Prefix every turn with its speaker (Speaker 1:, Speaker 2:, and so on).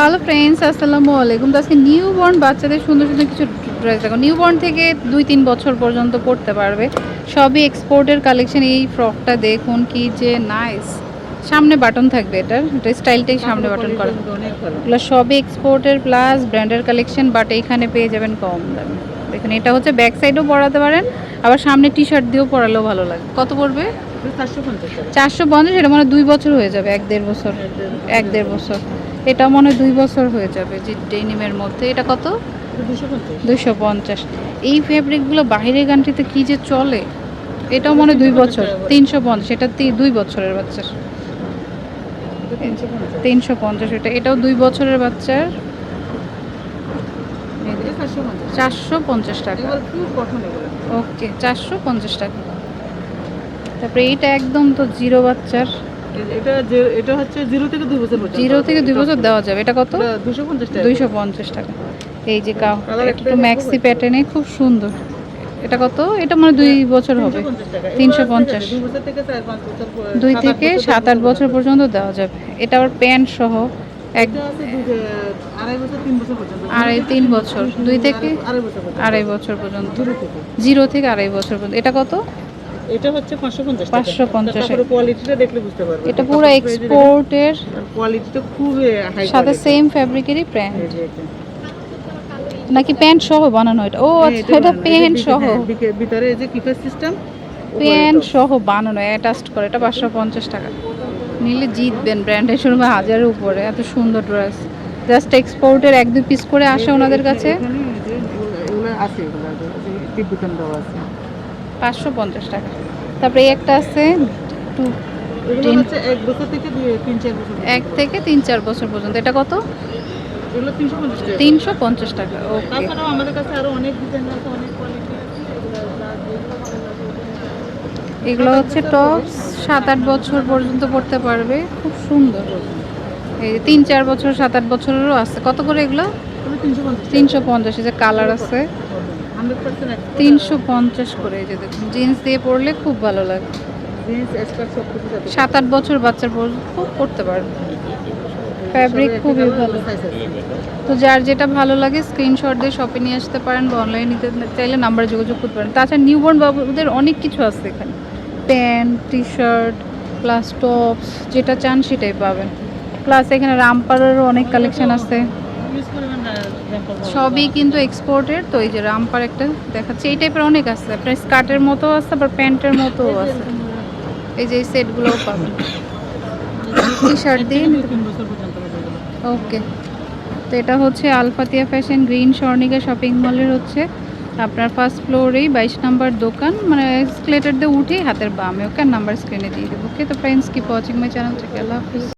Speaker 1: Hello friends আসসালামু আলাইকুম। তো আজকে নিউ বর্ন বাচ্চাদের সুন্দর সুন্দর কিছু ড্রেস দেখো। নিউ বর্ন থেকে দুই তিন বছর পর্যন্ত পড়তে পারবে। সবই এক্সপোর্টের কালেকশন এই ফ্রকটা দেখুন কি যে নাইস সামনে বাটন থাকবে এটার। এটা স্টাইলটাই সামনে বাটন করা। এগুলো সবই এক্সপোর্টের প্লাস ব্র্যান্ডের কালেকশন বাট এইখানে পেয়ে যাবেন কম দামে। দেখুন এটা হচ্ছে ব্যাক সাইডেও পরাতে পারেন আবার সামনে টি শার্ট দিয়েও পরালেও ভালো লাগে। কত পড়বে?
Speaker 2: চারশো পঞ্চাশ
Speaker 1: চারশো পঞ্চাশ এটা মানে দুই বছর হয়ে যাবে এক দেড় বছর। এক দেড় বছর। এটা মনে দুই বছর হয়ে যাবে যে ডেনিমের মধ্যে। এটা কত?
Speaker 2: দুশো পঞ্চাশ
Speaker 1: দুইশো পঞ্চাশ। এই ফেব্রিকগুলো বাইরের গানটিতে কি যে চলে এটাও মনে দুই বছর। তিনশো পঞ্চাশ এটা তি- দুই বছরের বাচ্চার।
Speaker 2: তিনশো পঞ্চাশ
Speaker 1: এটা এটাও দুই বছরের বাচ্চার।
Speaker 2: চারশো পঞ্চাশ
Speaker 1: টাকা। ওকে চারশো পঞ্চাশ টাকা। তারপরে এইটা একদম তো জিরো বাচ্চার।
Speaker 2: এটা যে- এটা হচ্ছে জিরো থেকে দুই বছর
Speaker 1: জিরো থেকে দুই বছর দেওয়া যাবে। এটা কত?
Speaker 2: দুশো পঞ্চাশ টাকা।
Speaker 1: দুইশো পঞ্চাশ টাকা। এই যে কাউ একটু ম্যাক্সি প্যাটার্নে খুব সুন্দর। এটা কত? এটা মানে দুই বছর হবে।
Speaker 2: 350 টাকা। এগুলো
Speaker 1: তিনশো পঞ্চাশ।
Speaker 2: দুই থেকে সাত আট বছর,
Speaker 1: পর্যন্ত দেওয়া যাবে। এটা আবার প্যান্ট সহ এক
Speaker 2: আড়াই তিন বছর
Speaker 1: দুই থেকে
Speaker 2: আড়াই বছর পর্যন্ত। জিরো থেকে
Speaker 1: আড়াই বছর পর্যন্ত। এটা কত?
Speaker 2: এটা হচ্ছে পাঁচশো পঞ্চাশ
Speaker 1: 550
Speaker 2: তারপরে কোয়ালিটিটা দেখলে বুঝতে পারবে
Speaker 1: এটা পুরো এক্সপোর্টের
Speaker 2: কোয়ালিটিটা খুব হাই
Speaker 1: সাথে সেম ফ্যাব্রিকেরই প্যান্ট নাকি প্যান্ট সহ বানানো এটা? ও
Speaker 2: হ্যাঁ,
Speaker 1: আচ্ছা এটা প্যান্ট সহ।
Speaker 2: ভিতরে এই যে কিপার সিস্টেম
Speaker 1: প্যান্ট সহ বানানো অ্যাটাচড করে। এটা পাঁচশো পঞ্চাশ টাকা। নিলে জিতবেন ব্র্যান্ডের শুরু হাজারের উপরে। এত সুন্দর ড্রেস জাস্ট এক্সপোর্টের এক দুই পিস করে আসে ওনাদের কাছে।
Speaker 2: আছে আছে।
Speaker 1: পাঁচশো পঞ্চাশ টাকা। তারপরে এই একটা আছে টু
Speaker 2: এক থেকে তিন চার বছর
Speaker 1: পর্যন্ত। এটা কত?
Speaker 2: তিনশো পঞ্চাশ টাকা। আমাদের কাছে আরও অনেক ডিজাইন আছে অনেক এগুলো
Speaker 1: হচ্ছে টপস সাত আট বছর পর্যন্ত পড়তে পারবে। খুব সুন্দর। এই যে তিন চার বছর সাত আট বছরেরও আছে। কত করে এগুলো?
Speaker 2: তিনশো পঞ্চাশ
Speaker 1: যে কালার আছে। তিনশো পঞ্চাশ করে এই যে দেখুন জিন্স দিয়ে পরলে খুব ভালো লাগে। সাত আট বছর বাচ্চার পর্যন্ত খুব পড়তে পারবে। ফ্যাব্রিক খুবই ভালো। তো যার যেটা ভালো লাগে স্ক্রিনশট দিয়ে শপে নিয়ে আসতে পারেন বা অনলাইনে নিতে চাইলে নাম্বারে যোগাযোগ করতে পারেন। তাছাড়া নিউবর্ন বাবুদের অনেক কিছু আছে এখানে। Pant T shirt plus tops যেটা চান সেটাই পাবেন। প্লাস এখানে রামপারেরও অনেক কালেকশন আছে। সবই কিন্তু এক্সপোর্টের তো এই যে রামপার একটা দেখাচ্ছে। এই টাইপের অনেক আছে আপনার স্কার্টের মতো আছে আবার প্যান্টের মতোও আছে। এই যে এই সেটগুলোও পাবেন। টি শার্ট দিয়ে।
Speaker 2: এগুলো।
Speaker 1: ওকে তো এটা হচ্ছে Alfatia fashion green Swarnika shopping মলের হচ্ছে। আপনার ফার্স্ট ফ্লোরেই বাইশ নাম্বার দোকান মানে এসকেলেটার দিয়ে উঠেই হাতের বামে। ওকে নাম্বার স্ক্রিনে দিয়ে দেবো। ওকে তো friends keep watching my channel থেকে আল্লাহ হাফিজ।